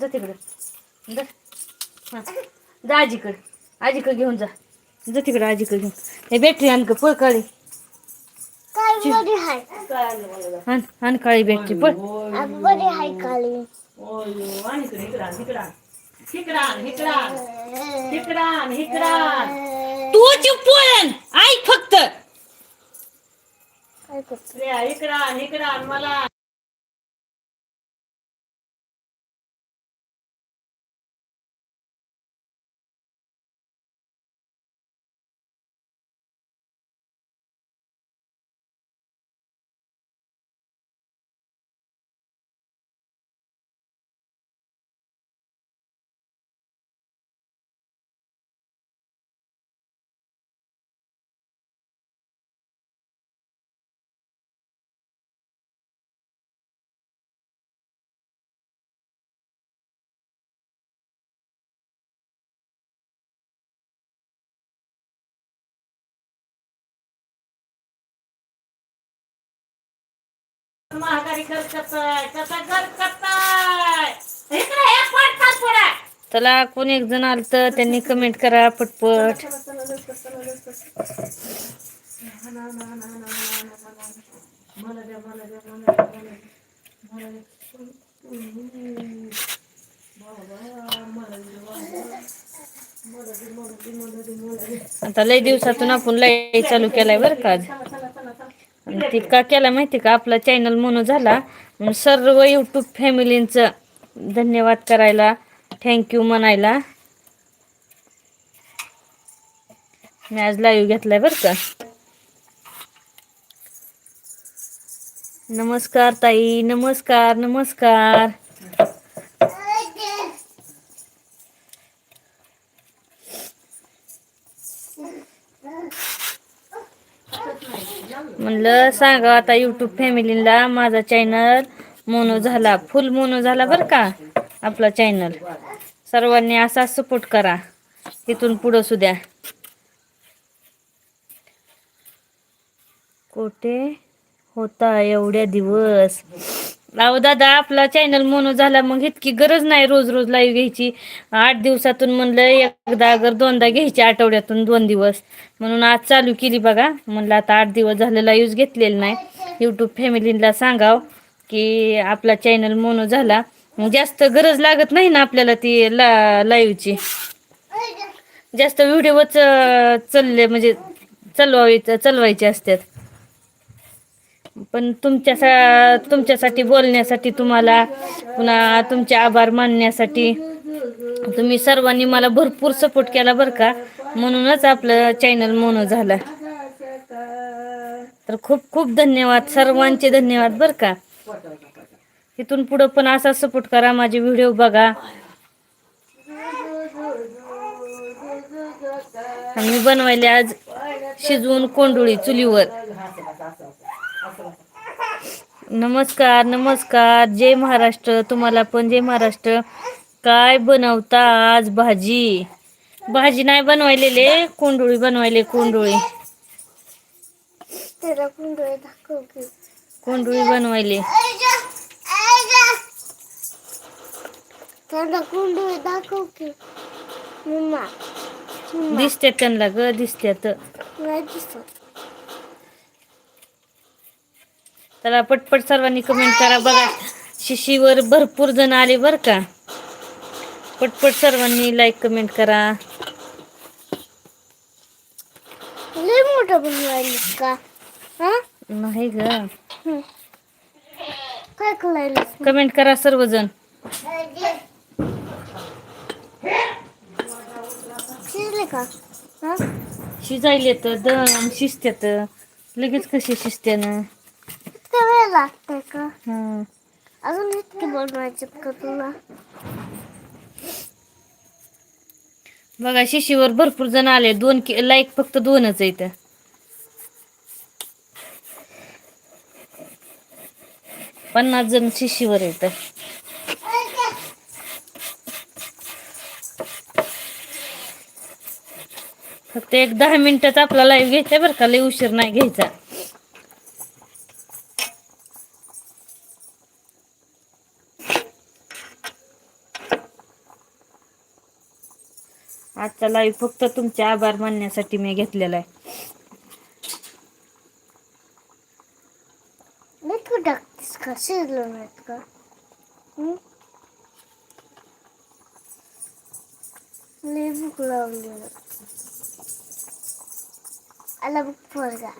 जा तिकडं. जा. हां. जा आजीकडं. आजीकडं घेऊन जा. जा तिकडं आजीकडं घेऊन. हे बॅटरी आण का पळ काळी. काय बरी हाय. आण आण काळी बॅटरी पळ. तू चुप पळण ऐक फक्त. इकडं इकडं मला. महागारी करताय कसा करताय इकडे हे चला कोण एक जण आलं तर त्यांनी कमेंट करा पटपट आता लय दिवसातून आपण लय चालू केलाय बरं का आज. ती का केला माहिती का? आपला चॅनल म्हणून झाला. सर्व युट्यूब फॅमिलींचं धन्यवाद करायला. थँक्यू म्हणायला. मी आज लाईव्ह घेतलाय बरं का? नमस्कार ताई. नमस्कार नमस्कार. म्हणलं सांगा आता युट्यूब फॅमिलीला माझा चॅनल मोनो झाला. फुल मोनो झाला बरं का आपला चॅनल सर्वांनी असा सपोर्ट करा. इथून पुढं सुद्या कुठे? होता एवढ्या दिवस. अहो दादा आपला चॅनल मोनो झाला मग इतकी गरज नाही रोज रोज लाईव्ह घ्यायची. आठ दिवसातून म्हणलं एकदा अगर दोनदा घ्यायची आठवड्यातून दोन दिवस. म्हणून आज चालू केली बघा. म्हणलं आता आठ दिवस झालं लाईव्ह घेतलेलं नाही. यूट्यूब फॅमिलीला सांगाव की आपला चॅनल मोनो झाला. मग जास्त गरज लागत नाही ना आपल्याला ती ला लाईव्हची जास्त व्हिडिओच चालले म्हणजे चालवाय चालवायचे असतात. पण तुमच्या तुमच्यासाठी बोलण्यासाठी तुम्हाला पुन्हा तुमचे आभार मानण्यासाठी तुम्ही सर्वांनी मला भरपूर सपोर्ट केला बरं का. म्हणूनच आपलं चॅनल मोनो झालं. तर खूप खूप धन्यवाद. सर्वांचे धन्यवाद बरं का. इथून पुढं पण असा सपोर्ट करा माझे व्हिडिओ बघा. मी बनवायले आज शिजवून कोंडुळी चुलीवर. नमस्कार नमस्कार. जय महाराष्ट्र. तुम्हाला पण जय महाराष्ट्र. काय बनवता आज भाजी? भाजी नाही बनवायलेले कोंडुळी बनवायले कोंडुळी. कुंडळे दाखव की. कोंडुळी बनवायले. दिसत्यात त्यांना ग दिसत्यात नाही दिसत चला पटपट सर्वांनी कमेंट करा. बघा शिशीवर भरपूर जण आले बर का. पटपट सर्वांनी लाईक कमेंट करा. हा? नाही ग. काय कमेंट करा सर्वजण. हा? शिजायले तर दम शिजत्यात. लगेच कशी शिजते ना इतका वेळ लागतंय का हं. अजून इतके बनवायचे का तुला बघा शिशीवर भरपूर जण आले दोन लाईक फक्त दोनच आहेत पन्नास जण शिशीवर आहेत फक्त एक दहा मिनिटात आपला लाईव्ह घ्यायचा बरं का लई उशीर नाही घ्यायचा आजचा लाईव्ह फक्त तुमचे आभार मानण्यासाठी मी घेतलेला आहे. आला पोरगा.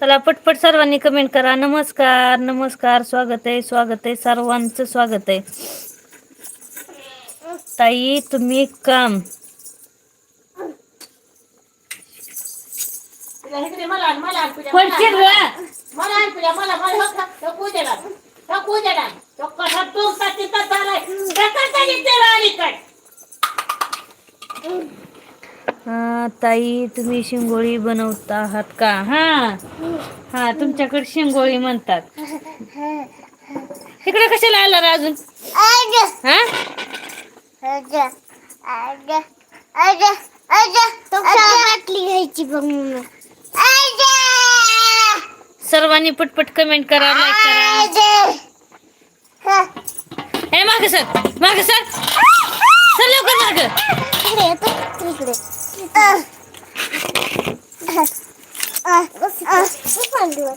चला पटपट सर्वांनी कमेंट करा. नमस्कार नमस्कार. स्वागत आहे स्वागत आहे. सर्वांचं स्वागत आहे. ताई तुम्ही काम. हा ताई तुम्ही शिंगोळी बनवता आहात का? हा. हा तुमच्याकडे शिंगोळी म्हणतात. इकडे कशाला आला रे अजून? हा? घ्यायची सर्वांनी पटपट कमेंट करा लाईक करा. हा. ए माग सर माग सर. सर लवकर माग. इकडे.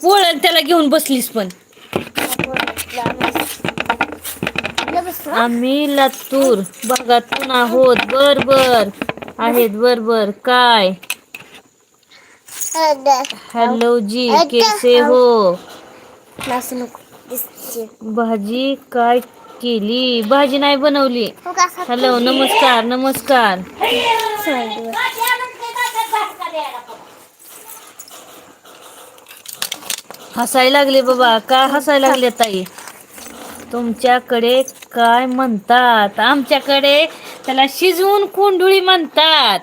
वळण त्याला घेऊन बसलीस पण. आम्ही लातूर भागातून आहोत. बर बर. आहेत बर बर. काय. हॅलो जी कैसे हो. भाजी काय केली? भाजी नाही बनवली. हो हॅलो नमस्कार नमस्कार. हसायला लागले बाबा. का हसायला लागले ताई? तुमच्याकडे काय म्हणतात? आमच्याकडे त्याला शिजवून कोंडुळी म्हणतात.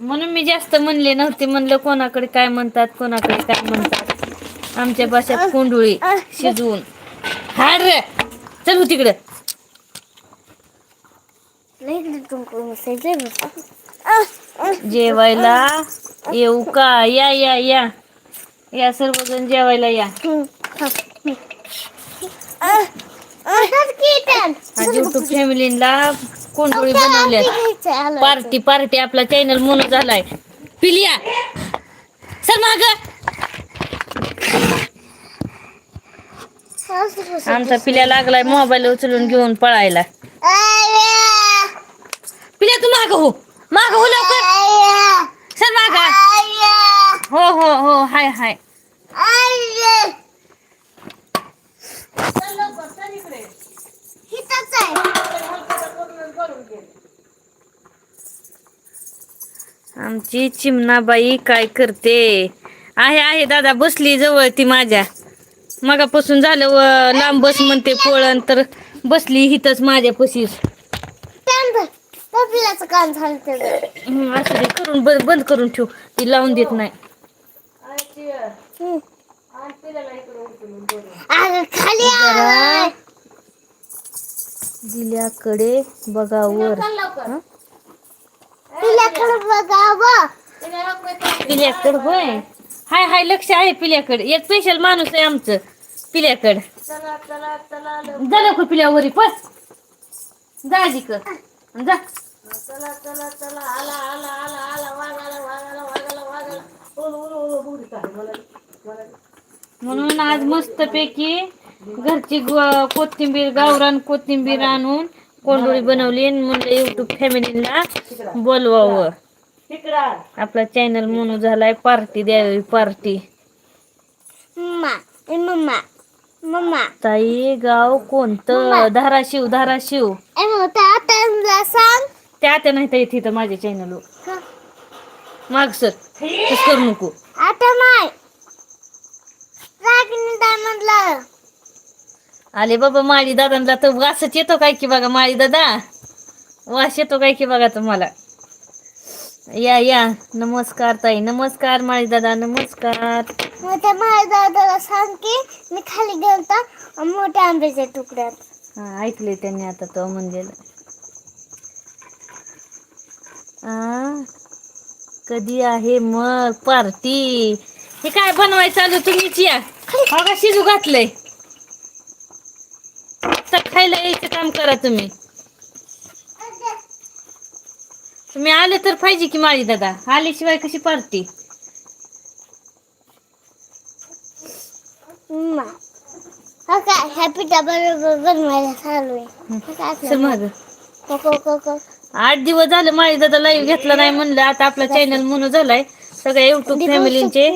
म्हणून मी जास्त म्हणले नव्हते. म्हणलं कोणाकडे काय म्हणतात कोणाकडे काय म्हणतात? आमच्या भाषेत कोंडुळी शिजवून. हाड रे! चल तिकडे तिकडं. जेवायला येऊ का? या या या. या सर्वजण जेवायला या हम्म. हा. हम्म. अह. अह. धर की इथं. आज युट्यूब फॅमिलीला कोंडुळी बनवल्यात. पार्टी पार्टी आपला चॅनल म्हणून झालाय. पिलिया सर माग. आमचा पिल्या लागलाय मोबाईल उचलून घेऊन पळायला. पिल्या तू माग हो. माग हो लवकर. सर माग. हो हो हो. हाय हाय. इथंच आहे. आमची चिमणाबाई काय करते? आहे आहे दादा बसली जवळ ती माझ्या. मगापासून झालं व लांब बस म्हणते पळण तर बसली हिथच माझ्या पशीच झालं. असं करून बंद बंद करून ठेव. ती लावून देत नाही. खाली दिल्याकडे बघावर? पिल्याकडे बघावं. पिल्याकड होय. हाय हाय लक्ष आहे पिल्याकड. एक स्पेशल माणूस आहे आमचं पिल्याकड. जा लवकर पिल्यावरी पण जा आजी कर जा. म्हणून आज मस्त पैकी घरची कोथिंबीर गावरान कोथिंबीर आणून कोंडोळी बनवली म्हणलं युट्यूब फॅमिलीला बोलवावं. आपला चॅनल म्हणून झालाय पार्टी द्यावी पार्टी ताई गाव कोणतं? धाराशिव धाराशिव. सांग. त्या त्या नाही येत इथं माझ्या चॅनल? माग सर करू नको. आता म्हणलं आले बाबा माळी दादांना तर वासच येतो काय की बघा माळी दादा. वास येतो काय की बघा तुम्हाला. या या. नमस्कार ताई नमस्कार माळी दादा नमस्कार. मोठ्या माय दादाला सांग की मी खाली गेलता मोठ्या आंब्याच्या तुकड्यात. हा ऐकले त्यांनी आता तो म्हणलेलं. आ कधी आहे मग पार्टी हे काय बनवायचं चालू तुम्हीच या? हो शिजू घातलंय? खायला यायचं काम करा तुम्ही. तुम्ही आले तर पाहिजे की माळी दादा. आल्याशिवाय कशी पार्टी? मा हो हो. को आठ दिवस झाले माळी दादा लाईव्ह घेतला नाही म्हणलं. आता आपला चॅनल म्हणून झालाय. सगळ्या युट्यूब फॅमिलींचे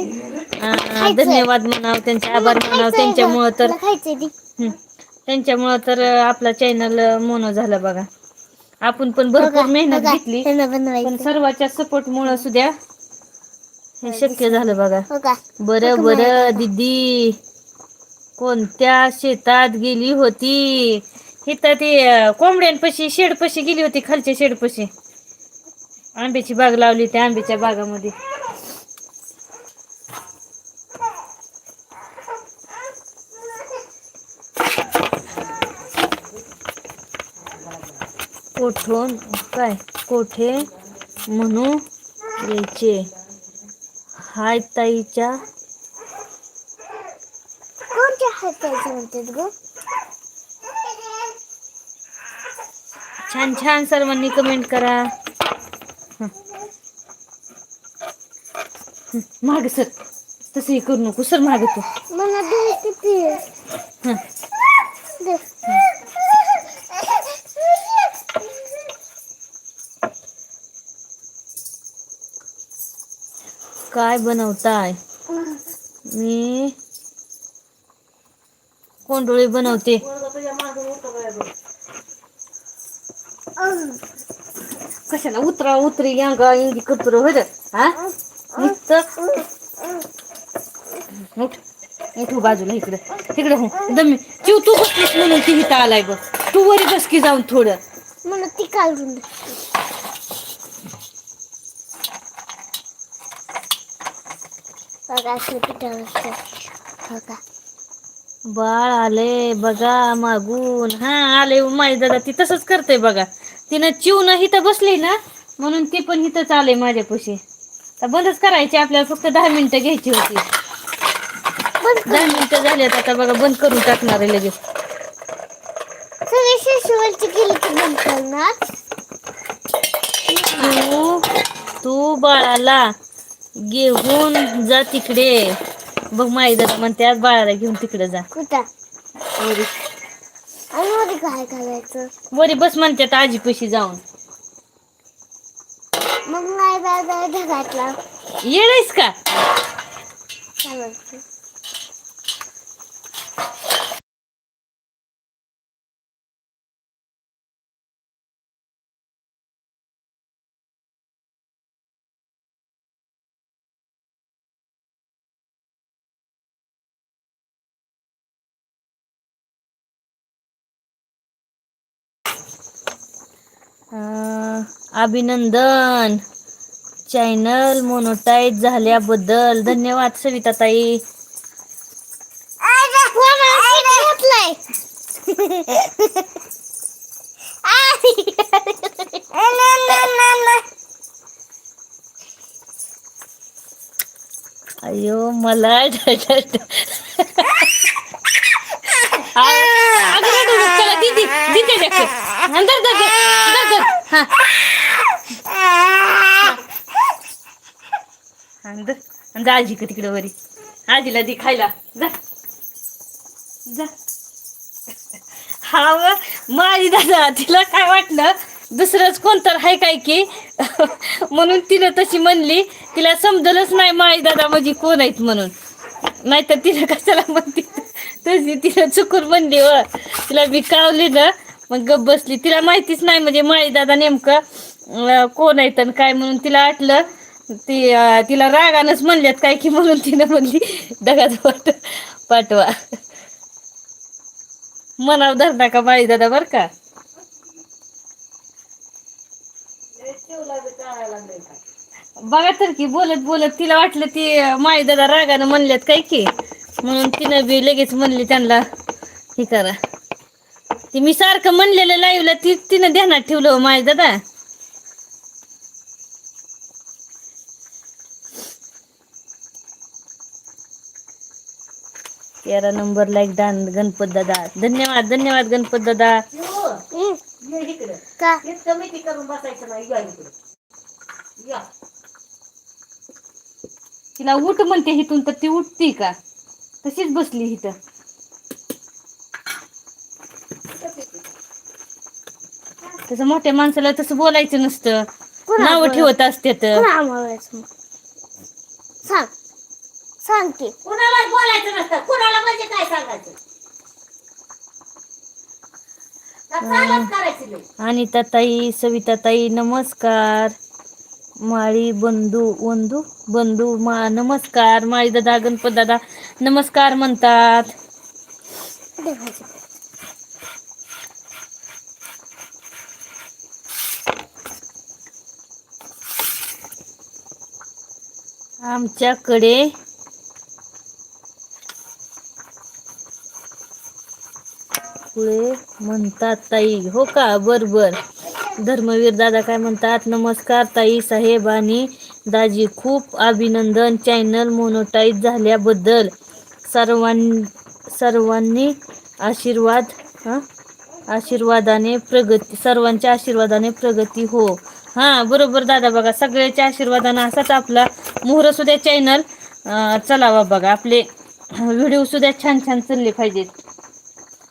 धन्यवाद म्हणाव त्यांचे आभार म्हणाव त्यांच्यामुळं तर. हं. त्यांच्यामुळं तर आपला चॅनल मोनो झाला बघा. आपण पण भरपूर? मेहनत? घेतली. पण सर्वांच्या सपोर्ट मुळे सुद्धा हे शक्य झालं बघा. बर बर दीदी. कोणत्या शेतात गेली होती? इथं ती कोंबड्यांपाशी शेडपाशी गेली होती खालच्या शेडपाशी. आंब्याची बाग लावली त्या आंब्याच्या बागामध्ये. कोठून? काय? कोठे? म्हणू यायचे. हाय ताईच्या. कोणत्या हाताचे म्हणतात ग? छान छान सर्वांनी कमेंट करा. माग सर. तसंही करू नको. सर माग तू. मला दे किती हं. दे. काय बनवताय? मी कोंडोळी बनवते. कशाला उतरा उतरी यांगा इंगी करतो होत हा? नुसतं उठ उठ बाजूला इकडे तिकडे हो. दमी चिव तू बसलीस म्हणून ती हिता आलाय बघ. तू वरी बस की जाऊन थोडं. मला ती काढून बघा. बाळ आले बघा मागून. हा आले माई दादा ती तसंच करते बघा. तिनं चिवनं हिथं बसली ना म्हणून ती पण हिथंच आले माझ्यापाशी. तर बंदच करायची आपल्याला फक्त दहा मिनिटं घ्यायची होती. दहा मिनिटं झाल्यात आता बघा बंद करून टाकणार आहे लगेच. तू बाळाला घेऊन जा तिकडे. बघ माई दादा म्हणते बाळाला घेऊन तिकडे जा. कुठं? वरी. आणि मध्ये काय वरी बस म्हणतात आजीपाशी जाऊन. मग नाही दादा ढगातला. येणारच का? अभिनंदन. चॅनल मोनोटाईज झाल्याबद्दल धन्यवाद सविता ताई अयो मला जा आजी का तिकडे वरी? आजीला दी खायला. जा. जा. हा व, माझी दादा तिला काय वाटलं? दुसरंच कोणतर आहे काय की? म्हणून तिनं तशी म्हणली तिला समजलंच नाही माई दादा माझी कोण आहेत म्हणून. नाहीतर तिला कशाला म्हणते? तशी तिला चुकून म्हणली व तिला मी कावली ना मग गप बसली. तिला माहितीच नाही म्हणजे माळीदादा दादा नेमकं कोण आहे आणि काय म्हणून तिला वाटलं ती तिला रागानंच म्हणल्यात काय की म्हणून तिनं म्हणली दगाच वाट पाठवा. मनाव धर का माळी दादा बर का? बघा तर की बोलत बोलत तिला वाटलं ती माळी दादा रागानं म्हणल्यात काय की. म्हणून तिनं बी लगेच म्हणली त्यांना हे करा. ती मी सारखं म्हणलेलं लाईव्हला ती तिनं ध्यानात ठेवलं हो माळी दादा. तेरा नंबर लाईक दान गणपत दादा. धन्यवाद धन्यवाद गणपत दादा. तिला उठ म्हणते इथून तर ती उठती का? तशीच बसली इथं. तसं मोठ्या माणसाला तसं बोलायचं नसतं. नाव ठेवत असते तर? सांग. सांग की. कुणाला बोलायचं नसतं? कुणाला म्हणजे काय सांगायचं? आणि ताई सविता ताई नमस्कार. माळी बंधू बंधू बंधू मा नमस्कार माळी दादा गणपत दादा नमस्कार म्हणतात. आमच्याकडे पुढे म्हणतात ताई. हो का? बर बर. धर्मवीर दादा काय म्हणतात नमस्कार ताई साहेब आणि दाजी. खूप अभिनंदन चॅनल मोनोटाईज झाल्याबद्दल. सर्वां सर्वांनी आशीर्वाद हां? आशीर्वादाने प्रगती सर्वांच्या आशीर्वादाने प्रगती हो. हां बरोबर दादा बघा सगळ्याच्या आशीर्वादाने असाच आपला मोहरसुद्धा चॅनल. चलावा बघा आपले व्हिडिओसुद्धा छान छान चालले पाहिजेत.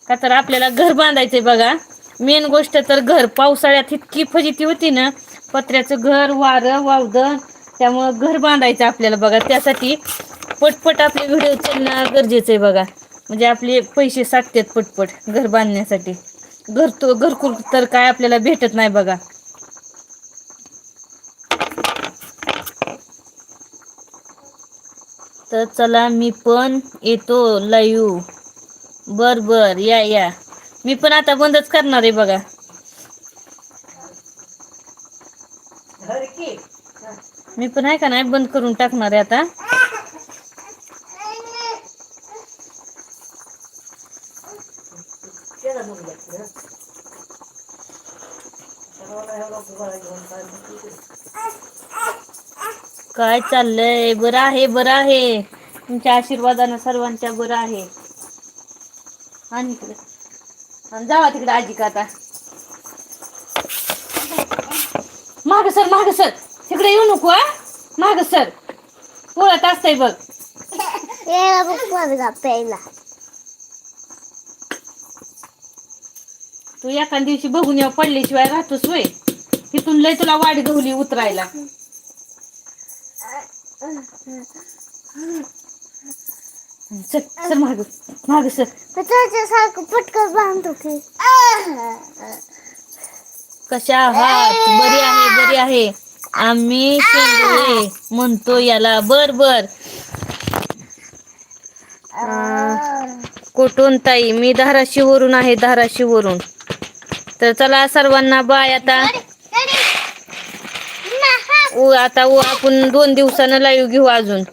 का तर आपल्याला घर बांधायचंय बघा. मेन गोष्ट तर घर. पावसाळ्यात इतकी फजिती होती ना पत्र्याचं घर वारं वावदन त्यामुळं घर बांधायचं आपल्याला बघा. त्यासाठी पटपट आपले व्हिडिओ चालणं गरजेचं आहे बघा. म्हणजे आपले पैसे साठतात पटपट घर बांधण्यासाठी. घर तो घरकुल तर काय आपल्याला भेटत नाही बघा. तर चला मी पण येतो लाईव्ह बर बर या या. मी पण आता बंदच करणार आहे बघा. मी पण आहे का नाही बंद करून टाकणार आहे आता. काय चाललंय? बरं आहे बरं आहे. तुमच्या आशीर्वादानं सर्वांच्या बरं आहे. आणि आणि जावा तिकडे आजी का आता. माग सर माग सर. तिकडे येऊ नको माग सर. पोळत असतंय बघ. यायला बघ पोरगा प्यायला. तू एका दिवशी बघून येऊ पडल्याशिवाय राहतोस वय तिथून लय तुला वाट गवली उतरायला. सर सर माग माग सर त्याच्यासारखं पटकन बांधतो की. कशा आहात? बरी आहे बरी आहे. आम्ही शेंगुळे म्हणतो याला. बर बर. कुठून ताई? मी धाराशिवरून आहे धाराशिवरून तर चला सर्वांना बाय आता. उ आता आपण दोन दिवसानं लाईव्ह घेऊ अजून.